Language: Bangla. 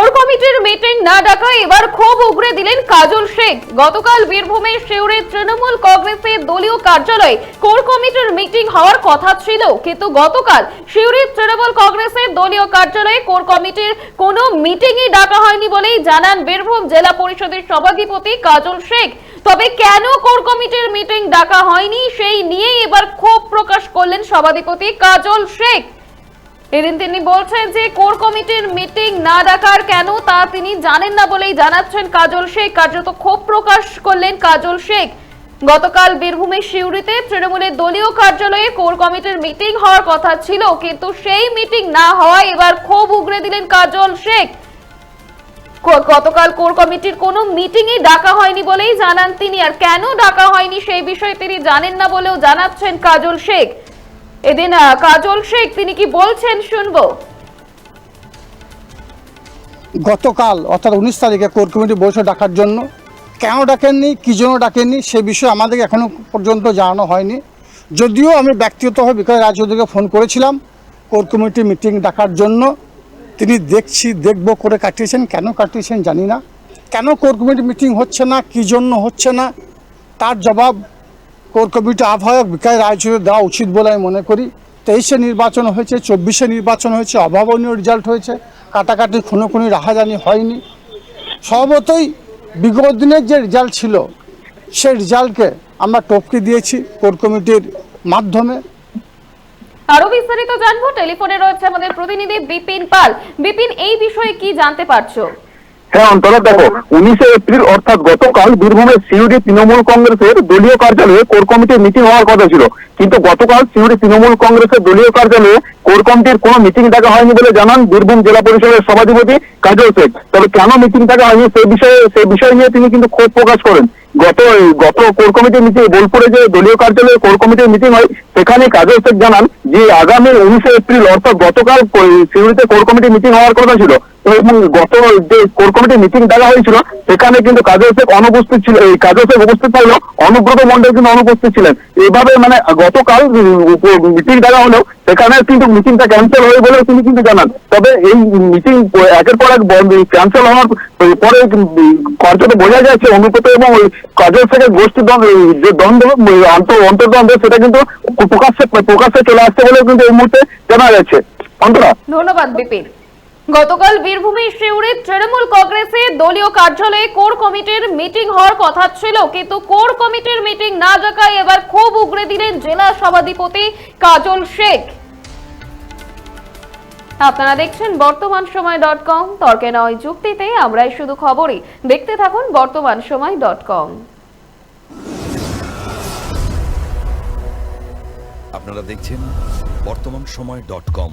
কোর কমিটির মিটিং না ডাকায় এবার ক্ষোভ উগরে দিলেন কাজল শেখ। গতকাল বীরভূমের শিউরের তৃণমূল কংগ্রেসের দলীয় কার্যালয়ে কোর কমিটির মিটিং হওয়ার কথা ছিল। কিন্তু গতকাল শিউরের তৃণমূল কংগ্রেসের দলীয় কার্যালয়ে কোর কমিটির কোনো মিটিংই ডাকা হয়নি বলেই জানান বীরভূম জেলা পরিষদের সভাধিপতি কাজল শেখ। তবে কেন কোর কমিটির মিটিং ডাকা হয়নি, সেই নিয়েই এবার ক্ষোভ প্রকাশ করলেন সভাধিপতি কাজল শেখ। এদিন তিনি বলছেন যে কোর কমিটির মিটিং না ডাকার কেন তা তিনি জানেন না বলেই জানাচ্ছেন কাজল শেখ। কার্যত ক্ষোভ প্রকাশ করলেন কাজল শেখ। গতকাল বীরভূমের শিউরিতে তৃণমূলের দলীয় কার্যালয়ে কোর কমিটির মিটিং হওয়ার কথা ছিল, কিন্তু সেই মিটিং না হওয়ায় এবার ক্ষোভ উগরে দিলেন কাজল শেখ। গতকাল কোর কমিটির কোনো মিটিংই ডাকা হয়নি বলেই জানান তিনি, আর কেন ডাকা হয়নি সেই বিষয়ে তিনি জানেন না বলেও জানাচ্ছেন কাজল শেখ। এদিন কাজল শেখ, তিনি কি বলছেন শুনব? গতকাল, অর্থাৎ উনিশ তারিখে কোর কমিটি বৈঠক ডাকার জন্য। কেন ডাকেননি? কী জন্য ডাকেননি? সে বিষয়ে আমাদেরকে এখনও পর্যন্ত জানানো হয়নি। যদিও আমি ব্যক্তিগতভাবে বিকাশ রায়চৌধুরীকে ফোন করেছিলাম, কোর কমিটি মিটিং ডাকার জন্য। তিনি দেখছি, দেখব করে কাটিয়েছেন, কেন কাটিয়েছেন জানি না। কেন কোর কমিটি মিটিং হচ্ছে না? কী জন্য হচ্ছে না? তার জবাব কোর কমিটি আহ্বায়ক বিকাশ রায়চৌধুরী দেওয়া উচিত বলে আমি মনে করি। তেইশে নির্বাচন হয়েছে, চব্বিশে নির্বাচন হয়েছে, অভাবনীয় রেজাল্ট হয়েছে, কাটাকাটি খুনোখুনি, রাহাজানি হয়নি। স্বভাবতই বিগত দিনের যে রেজাল্ট ছিল, সেই রেজাল্টকে আমরা টপকে দিয়েছি কোর কমিটির মাধ্যমে। আরও বিস্তারিত জানব, টেলিফোনে রয়েছে আমাদের প্রতিনিধি বিপিন পাল। বিপিন, এই বিষয়ে কি জানতে পারছ? হ্যাঁ অন্তরা, দেখো, উনিশে এপ্রিল, অর্থাৎ গতকাল বীরভূমের সিউড়ি তৃণমূল কংগ্রেসের দলীয় কার্যালয়ে কোর কমিটির মিটিং হওয়ার কথা ছিল। কিন্তু গতকাল সিউড়ি তৃণমূল কংগ্রেসের দলীয় কার্যালয়ে কোর কমিটির কোনো মিটিং ডাকা হয়নি বলে জানান বীরভূম জেলা পরিষদের সভাধিপতি কাজল শেখ। তবে কেন মিটিং ডাকা হয়নি সেই বিষয়ে সেই বিষয় নিয়ে তিনি কিন্তু ক্ষোভ প্রকাশ করেন। গত গত কোর কমিটির মিটিং বোলপুরে যে দলীয় কার্যালয়ে কোর কমিটির মিটিং হয়, সেখানে কাজল শেখ জানান যে আগামী উনিশে এপ্রিল, অর্থাৎ গতকাল সিউড়িতে কোর কমিটির মিটিং হওয়ার কথা ছিল। এবং গত যে কোর কমিটির মিটিং ডাকা হয়েছিল, সেখানে কিন্তু কাজল শেখ অনুপস্থিত ছিল, এই কাজল শেখ উপস্থিত থাকলেও অনুব্রত মন্ডল কিন্তু অনুপস্থিত ছিলেন। এভাবে মানে গতকাল মিটিং ডাকা হলেও সেখানে কিন্তু মিটিংটা ক্যান্সেল হয়ে বলেও তিনি কিন্তু জানান। তবে এই মিটিং একের পর এক ক্যান্সেল হওয়ার পরে কার্যত বোঝা যাচ্ছে অনুব্রত এবং ওই কাজল শেখের গোষ্ঠী যে দ্বন্দ্ব অন্তর্দ্বন্দ্ব, সেটা কিন্তু প্রকাশ্যে প্রকাশ্যে চলে আসছে বলেও কিন্তু এই মুহূর্তে জানা যাচ্ছে। অন্তরা ধন্যবাদ, বিপিন। গতকাল বীরভূমের শিউরে তৃণমূল কংগ্রেসের দলীয় কার্যালয়ে কোর কমিটির মিটিং হওয়ার কথা ছিল, কিন্তু কোর কমিটির মিটিং না ডাকায় এবার ক্ষোভ উগরে দিলেন জেলা সভাধিপতি কাজল শেখ। আপনারা দেখছেন বর্তমান সময় ডট কম, তর্কে নয় যুক্তিতে, আমরাই শুধু খবরই। দেখতে থাকুন বর্তমান সময় ডট কম। আপনারা দেখছেন বর্তমান সময় ডট কম।